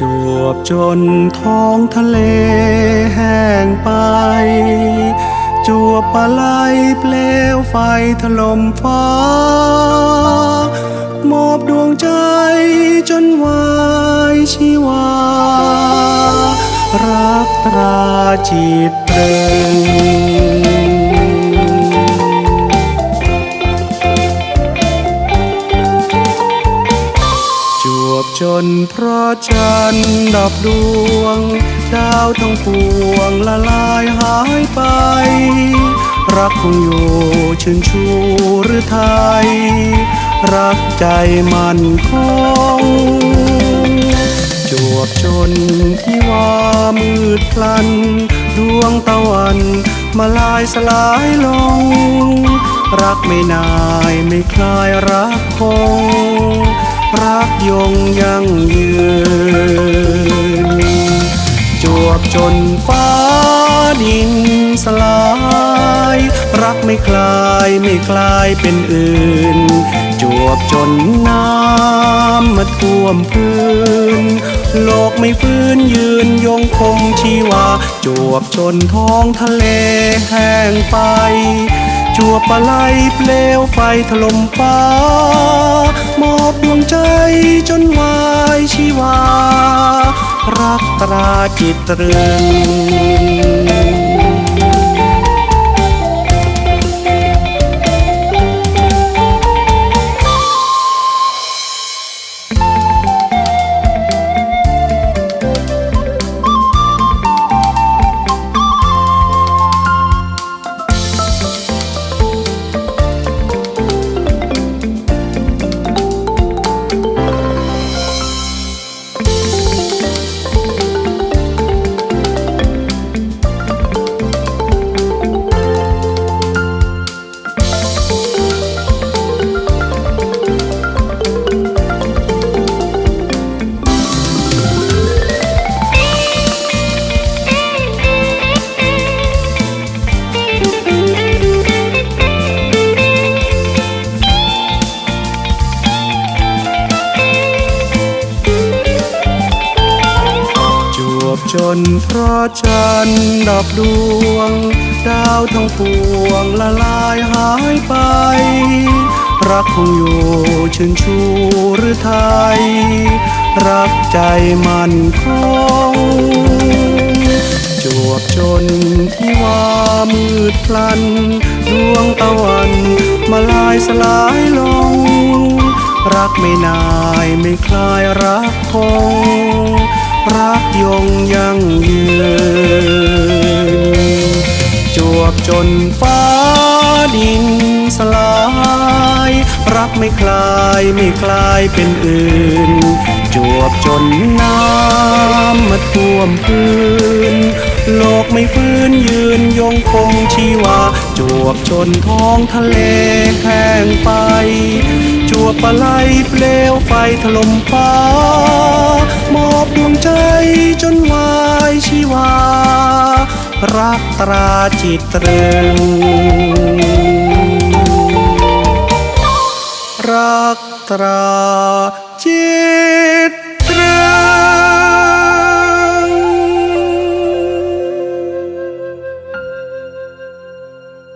จวบจนท้องทะเลแห้งไป จวบปลาไหลเปลวไฟถล่มฟ้ามอบดวงใจจนวายชีวา รักตราจิตตรึง จนเพราะจันทร์ดับดวง ดาวทั้งปวงละลายหายไป รักคงอยู่ชื่นชูหรือไทย รักใจมันคงจวบจนที่ว่ามืดพลัน ดวงตะวันมาลายสลายลง รักไม่นายไม่คลายรักคง รักยงยั่งยืน จวบจนฟ้าดินสลาย รักไม่คลายไม่คลายเป็นอื่น จวบจนน้ำมาท่วมพื้น โลกไม่ฟื้นยืนยงคงชีวา จวบจนท้องทะเลแห้งไป จวบปลาไหลเปลวไฟถล่มฟ้ามอบด งใจจนวายชีวา รักตราจิตตรึง บจนเพราะจันดับดวง ดาวทั้งปวงละลายหายไป รักคงอยู่ชื่นชูหรือไทย รักใจมันคงจวบจนที่ว่ามืดพลัน ดวงตะวันมาลายสลายลง รักไม่นายไม่คลายรักคง รักยงยั่งยืน จวบจนฟ้าดินสลาย รักไม่คลายไม่คลายเป็นอื่น จวบจนน้ำมาท่วมพื้น โลกไม่ฟื้นยืนยงคงชีวา จวบจนท้องทะเลแห้งไป จวบปลาไหลเปลวไฟถล่มฟ้าม จนวายชีวา รักตราจิตตรึงรักตรา